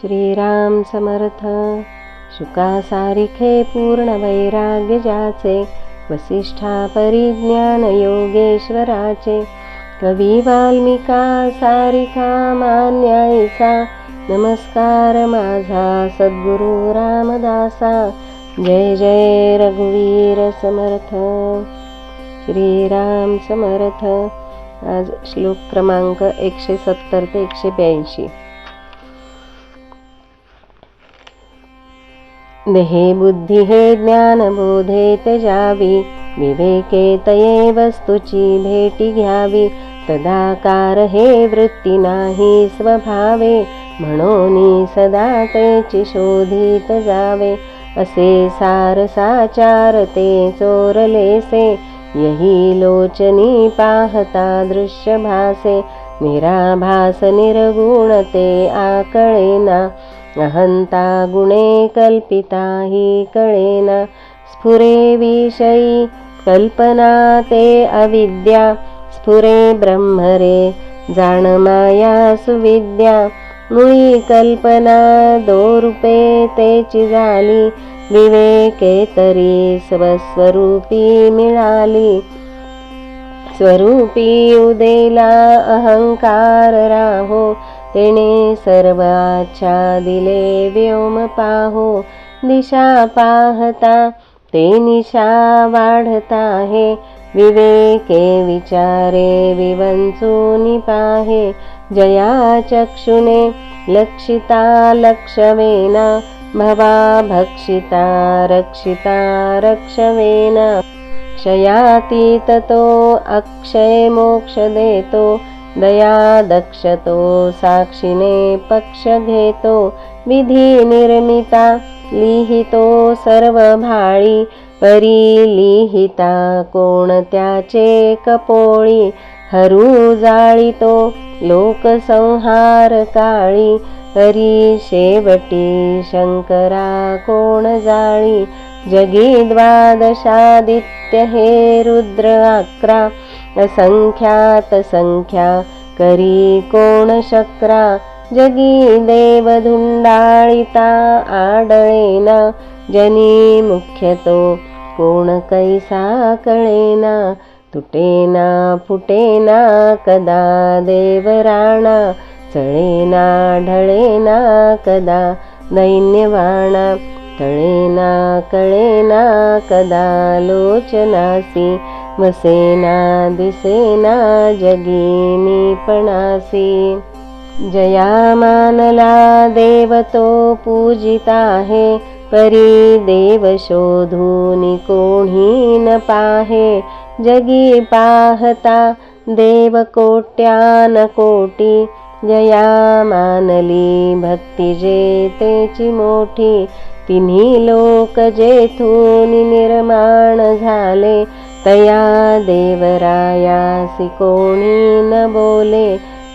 श्रीराम समर्थ शुका सारिखे पूर्ण वैराग्य वसिष्ठा परिज्ञान योगेश्वराचे कवी वाल्मिका सारिका मान्यायिका नमस्कार माझा सद्गुरु रामदासा जय जय रघुवीर समर्थ. श्रीराम समर्थ आज श्लोक क्रमांक एकशे सत्तर ते एकशे ब्याऐंशी. देहे बुद्धी हे ज्ञान बोधे त्यजावी विवेके तये वस्तूची भेटी घ्यावी तदाकार हे वृत्ती नाही स्वभावे म्हणून सदा तेची शोधित जावे असे सार साचार ते चोरलेसे यही लोचनी पाहता दृश्य भासे निराभास निर्गुण ते आकळेना अहंता गुणे कल्पिता हि कळेना स्फुरे विषयी कल्पना ते अविद्या स्फुरे ब्रह्मरे जाण माया सुविद्या मुळी कल्पना दोरूपे तेची झाली विवेके तरी स्वस्वरूपी मिळाली. स्वरूपी उदेला अहंकार राहो तेने सर्व दिले व्योम पाहो दिशा पाहता ते निशा वाढता हे विवेके विचारे विवंचूनि पाहे जया चक्षुने लक्षिता लक्षवेना भवा भक्षिता रक्षिता रक्षवेना. क्षयातीत तो अक्षय मोक्ष दया दक्षतो साक्षीने पक्ष घेतो विधी निर्मिता लिहितो सर्व भाळी परी लिहिता कोण त्याचे कपोळी हरू जाळीतो लोकसंहार काळी हरी शेवटी शंकरा कोण जाळी जगी द्वादशादित्य हे रुद्र अकरा असंख्यात संख्या करी कोण शक्रा? जगी देव धुंडाळिता आडळेना. जनी मुख्यतो कोण कैसा कळेना? तुटेना फुटेना कदा देवराणा? चळेना ढळेना कदा दैन्यवाणा? तळेना कळेना कदा लोचनासी? वसेना दिसेना जगिनी पणासी. जया मानला देव तो पूजिता आहे. परी देव शोधून कोणी न पाहे. जगी पाहता देव कोट्यान कोटी. जया मानली भक्ती जेतेची मोठी. तिन्ही लोक जेथून निर्माण झाले. तया देवरायासी कोणी न बोले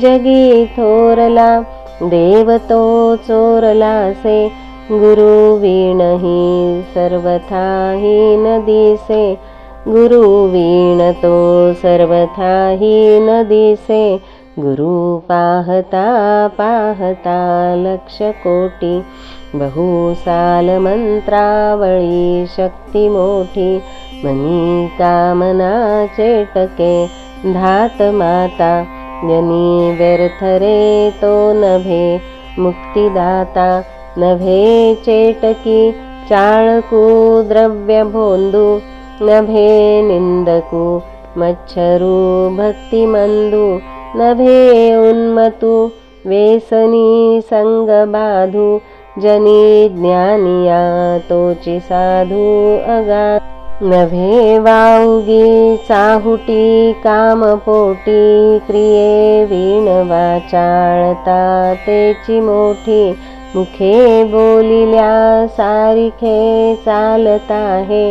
जगी थोरला देव तो चोरलासे गुरु वीणही सर्वथाही न दिसे गुरु वीण तो सर्वथाही न दिसे गुरुपाहता पाहता लक्षकोटि बहुसालमन्त्रावळी शक्तिमोठी मनीकामना चेटके धातमाता जनी व्यर्थरे तो नभे मुक्तिदाता नभे चेटकी चाणकुद्रव्यभोन्दु नभे निन्दकु मच्छरु भक्तिमन्दु नभे उन्मतु वेसनी संग बाधू जनी ज्ञानिया तोची साधू अगा। नभे वाऊगी चाहुटी कामपोटी क्रिये वीण वाचाळता तेची मोठी। मुखे बोलिल्या सारिखे चालता हे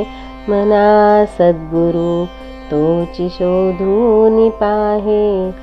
मना सद्गुरु तोची शोधून पाहे।